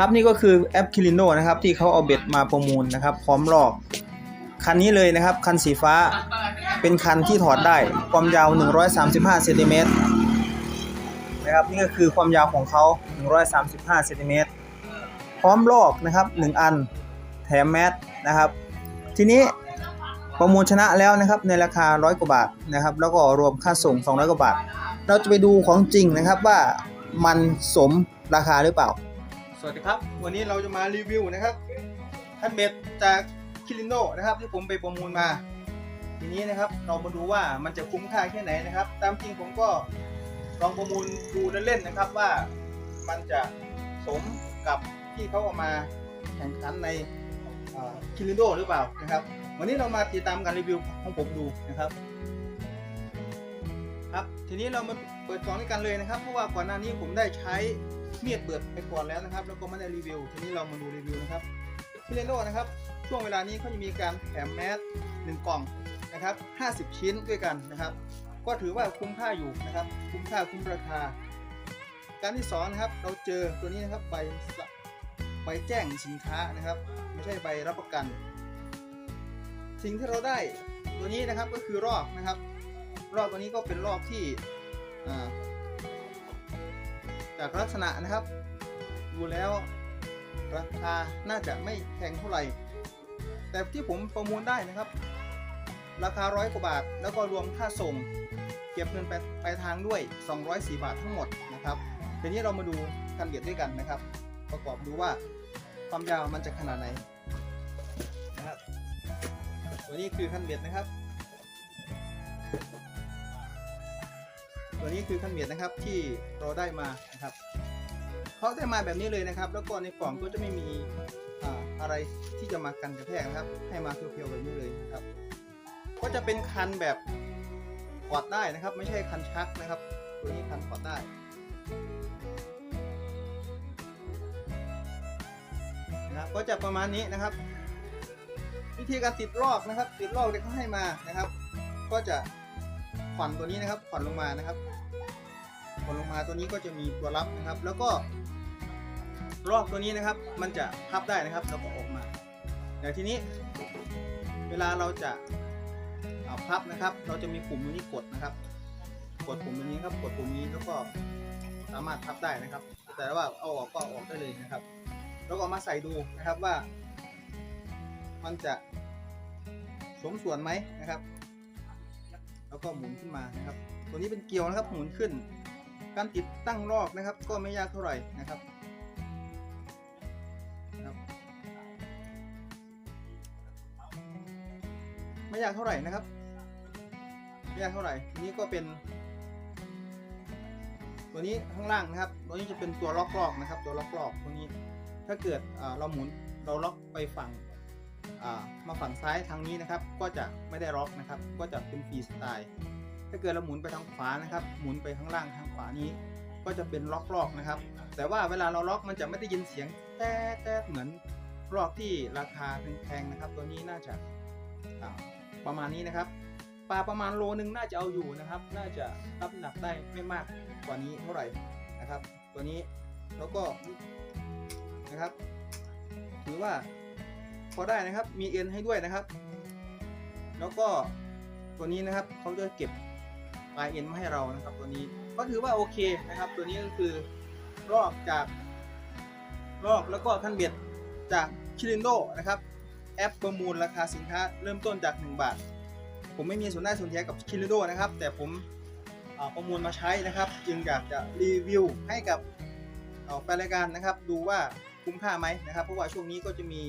ครับนี่ก็คือแอปคิริโนนะครับที่เขาเอาเบ็ดมาประมูลนะครับ พร้อมลอก คันนี้เลยนะครับ คันสีฟ้าเป็นคันที่ถอดได้ความยาว 135เซนติเมตรนะครับนี่ก็คือความยาวของเขา 135เซนติเมตรพร้อมลอกนะครับ 1 อันแถมแมสนะครับ ทีนี้ประมูลชนะแล้วนะครับในราคาร้อยกว่าบาทนะครับ แล้วก็รวมค่าส่ง 200 กว่าบาท เราจะไปดูของจริงนะครับว่ามันสมราคาหรือเปล่า สวัสดีครับ วันนี้เราจะมารีวิวนะครับคันเบ็ดจากคิริโนนะครับ ที่ผมไปประมูลมา ทีนี้นะครับเรามาดูว่ามันจะคุ้มค่าแค่ไหนนะครับ ตามจริงผมก็ลองประมูลดูเล่นๆนะครับว่ามันจะสมกับที่เขาเอามาแข่งขันในคิริโนหรือเปล่านะครับ วันนี้เรามาติดตามการรีวิวของผมดูนะครับครับทีนี้เรามาเปิดกล่องด้วยกันเลยนะครับ เพราะว่าก่อนหน้านี้ผมได้ใช้ เมียดเปิดไปก่อนแล้วนะครับ แล้วก็ไม่ได้รีวิว ทีนี้เรามาดูรีวิวนะครับพิเรโนนะครับ ช่วงเวลานี้เขาจะมีการแถมแมสหนึ่งกล่องนะครับ 50 ชิ้นด้วยกันนะครับ ก็ถือว่าคุ้มค่าอยู่นะครับ คุ้มค่าคุ้มราคา การที่สองนะครับ เราเจอตัวนี้นะครับใบใบแจ้งสินค้านะครับ ไม่ใช่ใบรับประกัน สิ่งที่เราได้ตัวนี้นะครับก็คือรอบนะครับ รอบตัวนี้ก็เป็นรอบที่อ่า จากลักษณะนะครับ ดูแล้วราคาน่าจะไม่แพงเท่าไหร่ แต่ที่ผมประมูลได้นะครับ ราคาร้อยกว่าบาท แล้วก็รวมค่าส่ง เก็บเงินไปไปทางด้วย 204 บาททั้งหมดนะครับทีนี้เรามาดูคันเบียดด้วยกันนะครับ ประกอบดูว่าความยาวมันจะขนาดไหนนะครับตัวนี้คือคันเบียดนะครับ ตัวนี้คือคันเบียดนะครับที่เราได้มานะครับเขาได้มาแบบนี้เลยนะครับ แล้วก็ในกล่องก็จะไม่มีอ่าอะไรที่จะมากันกระแทกนะครับ ให้มาเพียวๆแบบนี้เลยนะครับ ก็จะเป็นคันแบบกอดได้นะครับ ไม่ใช่คันชักนะครับ ตัวนี้คันกอดได้นะครับก็จะประมาณนี้นะครับ วิธีการติดลอกนะครับ ติดลอกที่เขาให้มานะครับ ก็จะ ผ่อนตัวนี้นะครับผ่อนลงมานะครับผ่อนลงมาตัวนี้ก็จะมีตัวรับนะครับ แล้วก็ลอกตัวนี้นะครับ มันจะพับได้นะครับแล้วก็ออกมาเดี๋ยวทีนี้ เวลาเราจะเอาพับนะครับ เราจะมีปุ่มตรงนี้กดนะครับ กดปุ่มตรงนี้ครับ กดปุ่มนี้แล้วก็สามารถพับได้นะครับ แต่ว่าเอาออกก็ออกได้เลยนะครับ แล้วก็มาใส่ดูนะครับว่า มันจะสมส่วนไหมนะครับ แล้วก็หมุนขึ้นมานะครับ ตัวนี้เป็นเกลียวนะครับหมุนขึ้น การติดตั้งรอกนะครับ ก็ไม่ยากเท่าไหร่นะครับครับ ไม่ยากเท่าไหร่นะครับ ไม่ยากเท่าไหร่นี้ก็เป็น ตัวนี้ข้างล่างนะครับ ตัวนี้จะเป็นตัวล็อกลอกนะครับ ตัวล็อกลอกตัวนี้ ถ้าเกิดเราหมุนเราล็อกไปฝั่ง มาฝั่งซ้ายทางนี้นะครับ ก็จะไม่ได้ล็อกนะครับ ก็จะเป็นฟรีสไตล์ถ้าเกิดเราหมุนไปทางขวานะครับ หมุนไปข้างล่างทางขวานี้ ก็จะเป็นล็อกลอกนะครับ แต่ว่าเวลาเราล็อกมันจะไม่ได้ยินเสียงแต๊ดแต๊ดเหมือนลอกที่ราคาแพงๆนะครับ ตัวนี้น่าจะประมาณนี้นะครับปลาประมาณโลนึงน่าจะเอาอยู่นะครับ น่าจะรับน้ำหนักได้ไม่มากกว่านี้เท่าไหร่นะครับ ตัวนี้แล้วก็นะครับถือว่า พอได้นะครับ มีเอ็นให้ด้วยนะครับ แล้วก็ตัวนี้นะครับเขาจะเก็บปลายเอ็นมาให้เรานะครับ ตัวนี้ก็ถือว่าโอเคนะครับ ตัวนี้ก็คือลอกจากลอกแล้วก็ขั้นเบ็ดจากชิลินโดนะครับแอปประมูลราคาสินค้าเริ่มต้นจาก 1 บาท ผมไม่มีส่วนได้ส่วนเสียกับชิลินโดนะครับ แต่ผมประมูลมาใช้นะครับ จึงอยากจะรีวิวให้กับออแฟนรายการนะครับ ดูว่าคุ้มค่าไหมนะครับ เพราะว่าช่วงนี้ก็จะมี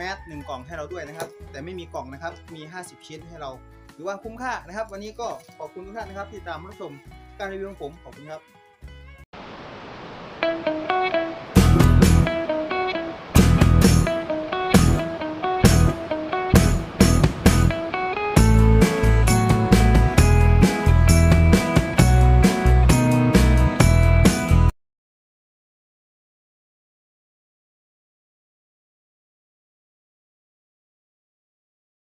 แมสหนึ่งกล่องให้เราด้วยนะครับ แต่ไม่มีกล่องนะครับ มี 50 ชิ้นให้เราถือว่าคุ้มค่านะครับ วันนี้ก็ขอบคุณทุกท่านนะครับที่ตามรับชมการรีวิวของผมขอบคุณครับ